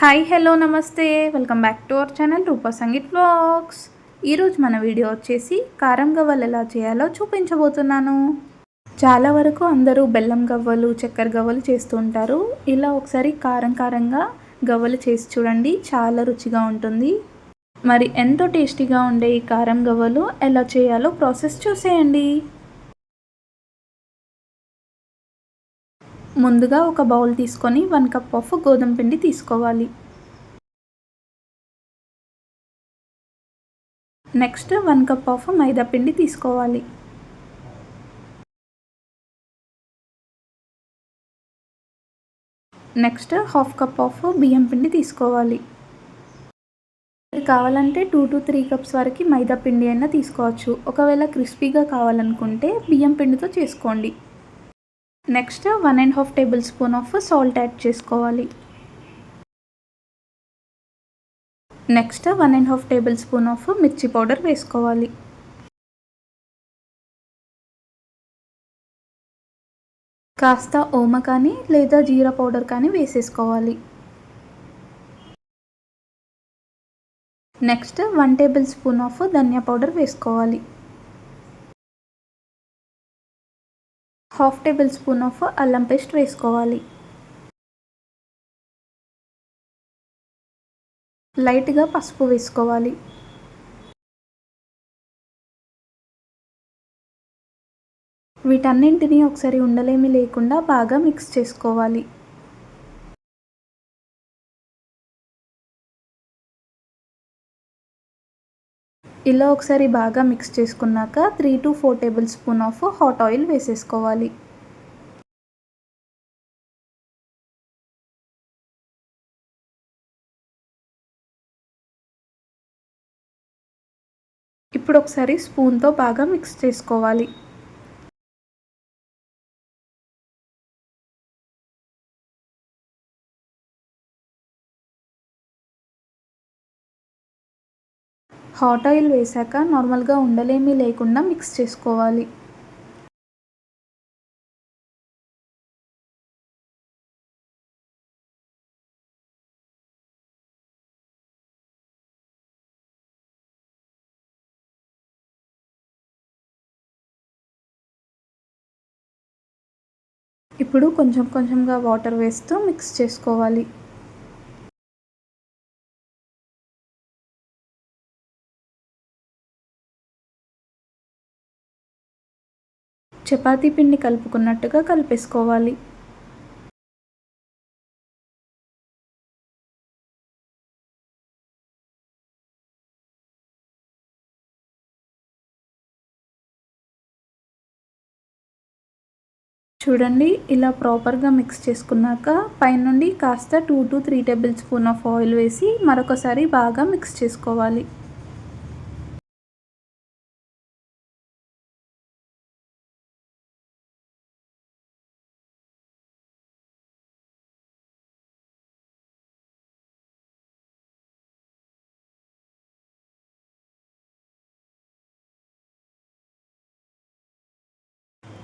Hi hello నమస్తే. Welcome back to our channel Rupa Sangeet blogs. ఈరోజు మన video వచ్చేసి కారం గవ్వలు ఎలా చేయాలో చూపించబోతున్నాను. చాలా వరకు అందరూ బెల్లం గవ్వలు చక్కెర గవ్వలు చేస్తూ ఉంటారు. ఇలా ఒకసారి కారం కారంగా గవ్వలు చేసి చూడండి చాలా రుచిగా ఉంటుంది. మరి ఎంతో టేస్టీగా ఉండే ఈ కారం గవ్వలు ఎలా చేయాలో ప్రాసెస్ చూసేయండి. ముందుగా ఒక బౌల్ తీసుకొని వన్ కప్ ఆఫ్ గోధుమ పిండి తీసుకోవాలి. నెక్స్ట్ వన్ కప్ ఆఫ్ మైదా పిండి తీసుకోవాలి. నెక్స్ట్ హాఫ్ కప్ ఆఫ్ బియ్యం పిండి తీసుకోవాలి. కావాలంటే టూ టు త్రీ కప్స్ వరకు మైదా పిండి అయినా తీసుకోవచ్చు. ఒకవేళ క్రిస్పీగా కావాలనుకుంటే బియ్యం పిండితో చేసుకోండి. Next one and half tablespoon of salt add చేసుకోవాలి. Next one and half tablespoon of మిర్చి పౌడర్ వేసుకోవాలి. కాస్త ఓమ కానీ లేదా జీరా పౌడర్ కానీ వేసేసుకోవాలి. Next one tablespoon of dhaniya powder వేసుకోవాలి. హాఫ్ టేబుల్ స్పూన్ ఆఫ్ అల్లం పేస్ట్ వేసుకోవాలి. లైట్గా పసుపు వేసుకోవాలి. వీటన్నింటినీ ఒకసారి ఉండలేమి లేకుండా బాగా మిక్స్ చేసుకోవాలి. ఇలా ఒకసారి బాగా మిక్స్ చేసుకున్నాక three to four tablespoon of hot oil వేసేసుకోవాలి. ఇప్పుడు ఒకసారి స్పూన్తో బాగా మిక్స్ చేసుకోవాలి. హాట్ ఆయిల్ వేసాక నార్మల్గా ఉండలేమీ లేకుండా మిక్స్ చేసుకోవాలి. ఇప్పుడు కొంచెం కొంచెంగా వాటర్ వేస్తూ మిక్స్ చేసుకోవాలి. చపాతీ పిండి కలుపుకున్నట్టుగా కలిపేసుకోవాలి. చూడండి ఇలా ప్రాపర్గా మిక్స్ చేసుకున్నాక పైనుండి కాస్త two to three tablespoon of oil వేసి మరొకసారి బాగా మిక్స్ చేసుకోవాలి.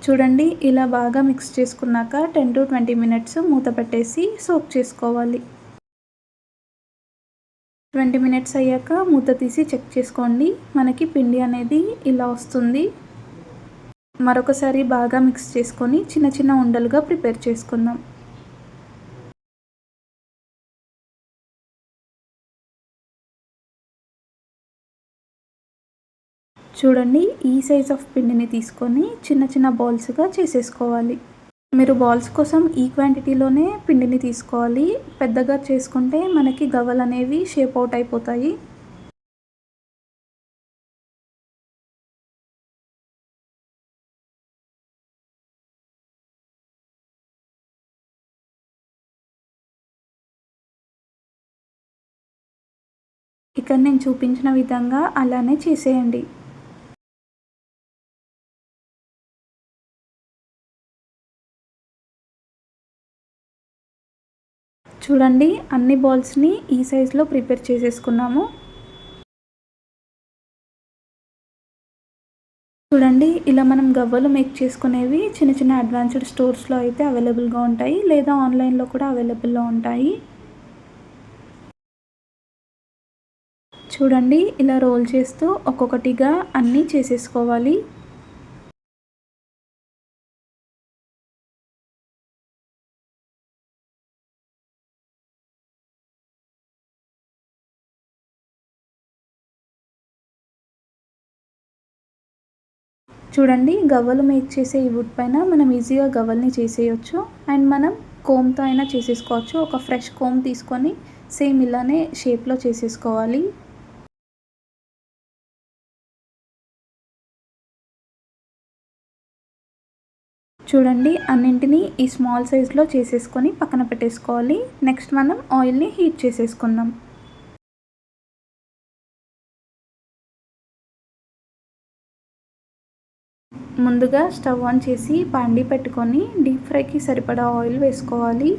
చూడండి ఇలా బాగా మిక్స్ చేసుకున్నాక టెన్ టు ట్వంటీ మినిట్స్ మూత పెట్టేసి సోక్ చేసుకోవాలి. ట్వంటీ మినిట్స్ అయ్యాక మూత తీసి చెక్ చేసుకోండి మనకి పిండి అనేది ఇలా వస్తుంది. మరొకసారి బాగా మిక్స్ చేసుకొని చిన్న చిన్న ఉండలుగా ప్రిపేర్ చేసుకుందాం. చూడండి ఈ సైజ్ ఆఫ్ పిండిని తీసుకొని చిన్న చిన్న బాల్స్గా చేసేసుకోవాలి. మీరు బాల్స్ కోసం ఈ క్వాంటిటీలోనే పిండిని తీసుకోవాలి. పెద్దగా చేసుకుంటే మనకి గవ్వలు అనేవి షేప్ అవుట్ అయిపోతాయి. ఇక్కడ నేను చూపించిన విధంగా అలానే చేసేయండి. చూడండి అన్ని బాల్స్ని ఈ సైజులో ప్రిపేర్ చేసేసుకున్నాము. చూడండి ఇలా మనం గవ్వలు మేక్ చేసుకునేవి చిన్న చిన్న అడ్వాన్స్డ్ స్టోర్స్లో అయితే అవైలబుల్గా ఉంటాయి లేదా ఆన్లైన్లో కూడా అవైలబుల్లో ఉంటాయి. చూడండి ఇలా రోల్ చేస్తూ ఒక్కొక్కటిగా అన్నీ చేసేసుకోవాలి. చూడండి గవ్వలు మేక్ చేసే ఈ వుడ్ పైన మనం ఈజీగా గవ్వల్ని చేసేయచ్చు. అండ్ మనం కోమ్తో అయినా చేసేసుకోవచ్చు. ఒక ఫ్రెష్ కోమ్ తీసుకొని సేమ్ ఇలానే షేప్లో చేసేసుకోవాలి. చూడండి అన్నింటినీ ఈ స్మాల్ సైజ్లో చేసేసుకొని పక్కన పెట్టేసుకోవాలి. నెక్స్ట్ మనం ఆయిల్ని హీట్ చేసేసుకుందాం. ముందుగా స్టవ్ ఆన్ చేసి పండి పెట్టుకొని డీప్ ఫ్రైకి సరిపడా ఆయిల్ వేసుకోవాలి.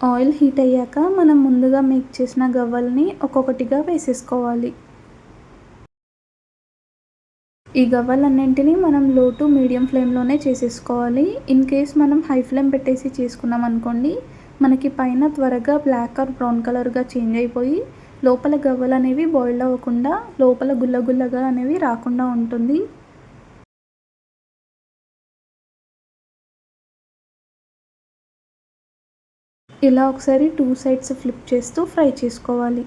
ఆయిల్ హీట్ అయ్యాక మనం ముందుగా మేక్ చేసిన గవ్వల్ని ఒక్కొక్కటిగా వేసేసుకోవాలి. ఈ గవ్వలన్నింటినీ మనం లో టు మీడియం ఫ్లేమ్లోనే చేసేసుకోవాలి. ఇన్ కేస్ మనం హై ఫ్లేమ్ పెట్టేసి చేసుకున్నాం అనుకోండి మనకి పైన త్వరగా బ్లాక్ ఆర్ బ్రౌన్ కలర్గా చేంజ్ అయిపోయి లోపల గవ్వలు అనేవి బాయిల్ అవ్వకుండా లోపల గుల్లగుల్లగా అనేవి రాకుండా ఉంటుంది. ఇలా ఒకసారి టూ సైడ్స్ ఫ్లిప్ చేస్తూ ఫ్రై చేసుకోవాలి.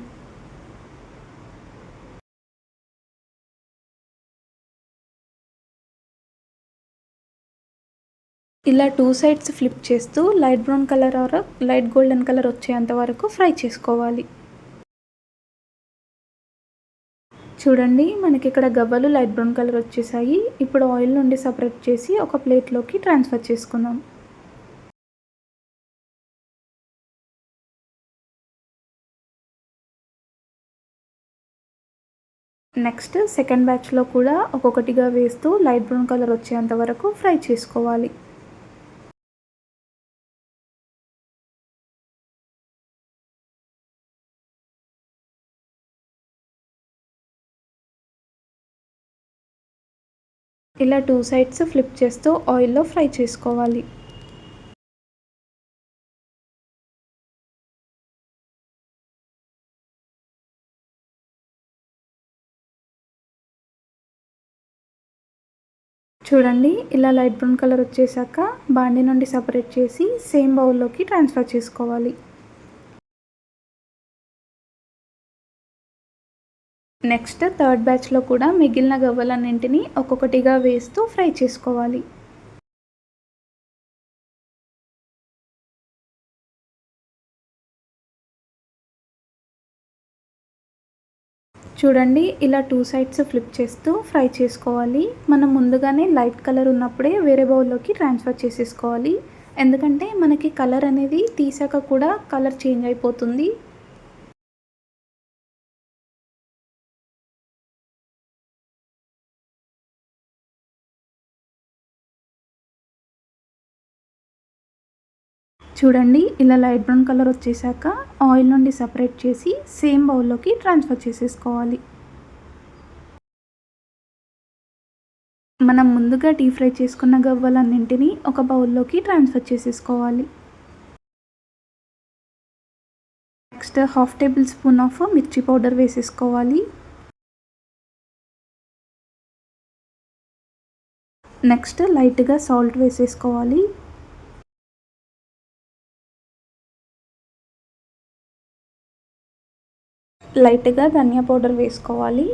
ఇలా టూ సైడ్స్ ఫ్లిప్ చేస్తూ light brown colour or light golden colour వచ్చేంత వరకు ఫ్రై చేసుకోవాలి. చూడండి మనకి ఇక్కడ గవ్వలు లైట్ బ్రౌన్ కలర్ వచ్చేసాయి. ఇప్పుడు ఆయిల్ నుండి సపరేట్ చేసి ఒక ప్లేట్లోకి ట్రాన్స్ఫర్ చేసుకుందాం. నెక్స్ట్ సెకండ్ బ్యాచ్లో కూడా ఒక్కొక్కటిగా వేస్తూ లైట్ బ్రౌన్ కలర్ వచ్చేంత వరకు ఫ్రై చేసుకోవాలి. ఇలా టూ సైడ్స్ ఫ్లిప్ చేస్తూ ఆయిల్లో ఫ్రై చేసుకోవాలి. చూడండి ఇలా లైట్ బ్రౌన్ కలర్ వచ్చేసాక బాండీ నుండి సపరేట్ చేసి సేమ్ బౌల్లోకి ట్రాన్స్ఫర్ చేసుకోవాలి. నెక్స్ట్ థర్డ్ బ్యాచ్లో కూడా మిగిలిన గవ్వలన్నింటినీ ఒక్కొక్కటిగా వేస్తూ ఫ్రై చేసుకోవాలి. చూడండి ఇలా టూ సైడ్స్ ఫ్లిప్ చేస్తూ ఫ్రై చేసుకోవాలి. మనం ముందుగానే లైట్ కలర్ ఉన్నప్పుడే వేరే బౌల్లోకి ట్రాన్స్ఫర్ చేసేసుకోవాలి. ఎందుకంటే మనకి కలర్ అనేది తీసాక కూడా కలర్ చేంజ్ అయిపోతుంది. చూడండి ఇలా లైట్ బ్రౌన్ కలర్ వచ్చేసాక ఆయిల్ నుండి సపరేట్ చేసి సేమ్ బౌల్లోకి ట్రాన్స్ఫర్ చేసేసుకోవాలి. మనం ముందుగా డీప్ ఫ్రై చేసుకున్న గవ్వలన్నింటినీ ఒక బౌల్లోకి ట్రాన్స్ఫర్ చేసేసుకోవాలి. Next half tablespoon of మిర్చి పౌడర్ వేసేసుకోవాలి. నెక్స్ట్ లైట్గా సాల్ట్ వేసేసుకోవాలి. లైట్గా ధనియా పౌడర్ వేసుకోవాలి.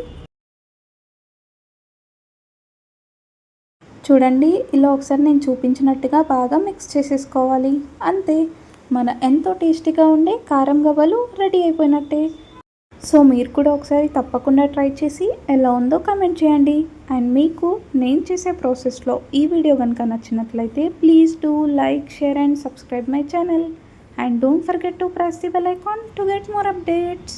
చూడండి ఇలా ఒకసారి నేను చూపించినట్టుగా బాగా మిక్స్ చేసేసుకోవాలి. అంతే మన ఎంతో టేస్టీగా ఉండే కారం గవ్వలు రెడీ అయిపోయినట్టే. సో మీరు కూడా ఒకసారి తప్పకుండా ట్రై చేసి ఎలా ఉందో కమెంట్ చేయండి. అండ్ మీకు నేను చేసే ప్రాసెస్లో ఈ వీడియో కనుక నచ్చినట్లయితే please do like share and subscribe my channel and don't forget to press the bell icon to get more updates